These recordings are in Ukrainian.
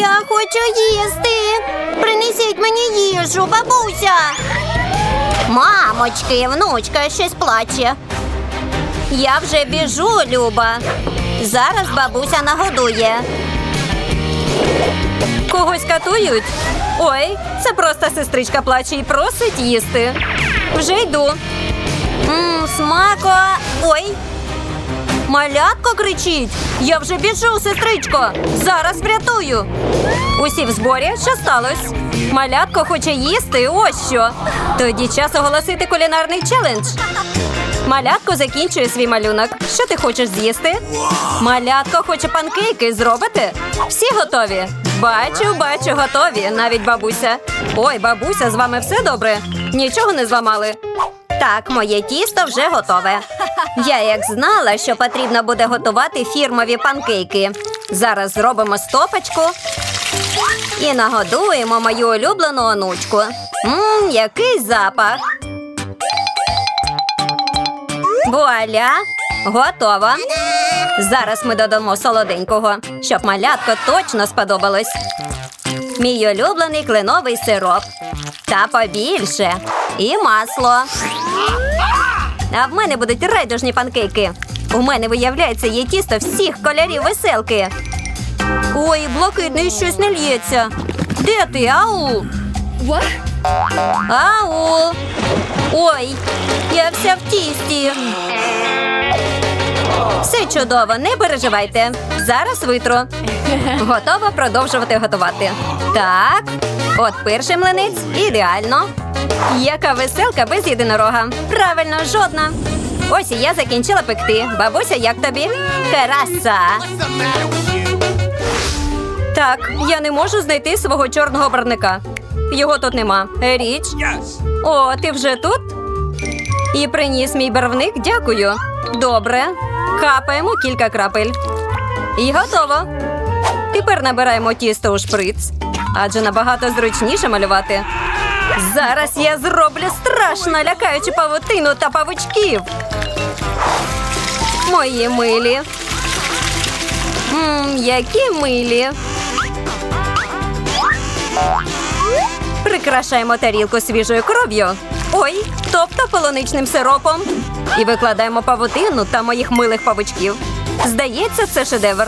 Я хочу їсти. Принесіть мені їжу, бабуся. Мамочки, внучка щось плаче. Я вже біжу, Люба. Зараз бабуся нагодує. Когось катують? Ой, це просто сестричка плаче і просить їсти. Вже йду. Мм, смако. Ой. Малятко кричить. Я вже біжу, сестричко. Зараз врятую. Усі в зборі, що сталося? Малятко хоче їсти, ось що. Тоді час оголосити кулінарний челендж. Малятко закінчує свій малюнок. Що ти хочеш з'їсти? Малятко хоче панкейки зробити? Всі готові? Бачу, бачу, готові. Навіть бабуся. Ой, бабуся, з вами все добре? Нічого не зламали. Так, моє тісто вже готове. Я як знала, що потрібно буде готувати фірмові панкейки. Зараз зробимо стопочку і нагодуємо мою улюблену онучку. Мм, який запах. Вуаля! Готово. Зараз ми додамо солоденького, щоб малятко точно сподобалось. Мій улюблений кленовий сироп. Та побільше. І масло. А в мене будуть райдужні панкейки. У мене, виявляється, є тісто всіх кольорів веселки. Ой, блакитний щось не лється. Де ти, ау? Ау. Ой, я вся в тісті. Все чудово, не переживайте. Зараз витру. Готова продовжувати готувати. Так, от перший млинець ідеально. Яка веселка без єдинорога. Правильно, жодна. Ось і я закінчила пекти. Бабуся, як тобі? Краса. Так, я не можу знайти свого чорного барника. Його тут нема. Річ. О, ти вже тут? І приніс мій барвник, дякую. Добре. Капаємо кілька крапель. І готово. Тепер набираємо тісто у шприц, адже набагато зручніше малювати. Зараз я зроблю страшно лякаючу павутину та павучків. Мої милі. Мм, які милі. Прикрашаємо тарілку свіжою кров'ю. Ой, тобто полуничним сиропом. І викладаємо павутину та моїх милих павучків. Здається, це шедевр.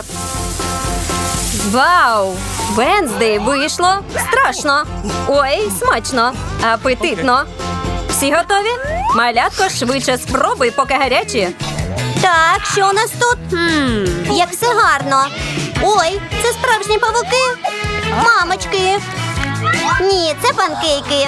Вау! Венздей вийшло страшно. Ой, смачно, апетитно. Всі готові? Малятко швидше спробуй, поки гарячі. Так, що у нас тут? Як все гарно. Ой, це справжні павуки. Мамочки. Ні, це панкейки.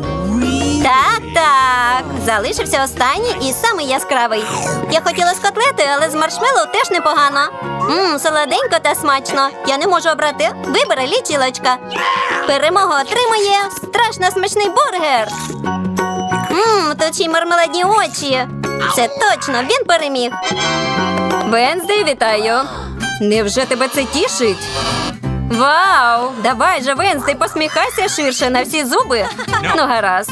Так, так. Залишився останній і самий яскравий. Я хотіла з котлети, але з маршмеллоу теж непогано. Мм, солоденько та смачно. Я не можу обрати. Вибери лічилочка. Перемогу отримає страшно смачний бургер. Мм, й мармеладні очі. Це точно, він переміг. Венздей, вітаю! Невже тебе це тішить? Вау! Давай же, Венздей, посміхайся ширше на всі зуби. Ну, гаразд.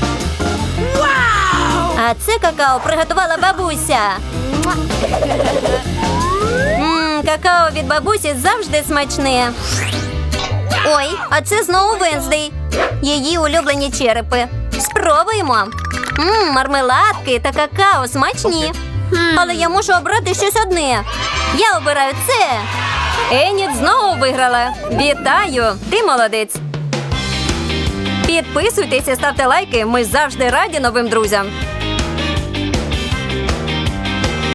А це какао приготувала бабуся. Мм, какао від бабусі завжди смачне. Ой, а це знову Венздей. Її улюблені черепи. Спробуємо. Мм, мармеладки та какао смачні. Але я мушу обрати щось одне. Я обираю це. Еніт знову виграла. Вітаю! Ти молодець. Підписуйтесь і ставте лайки. Ми завжди раді новим друзям.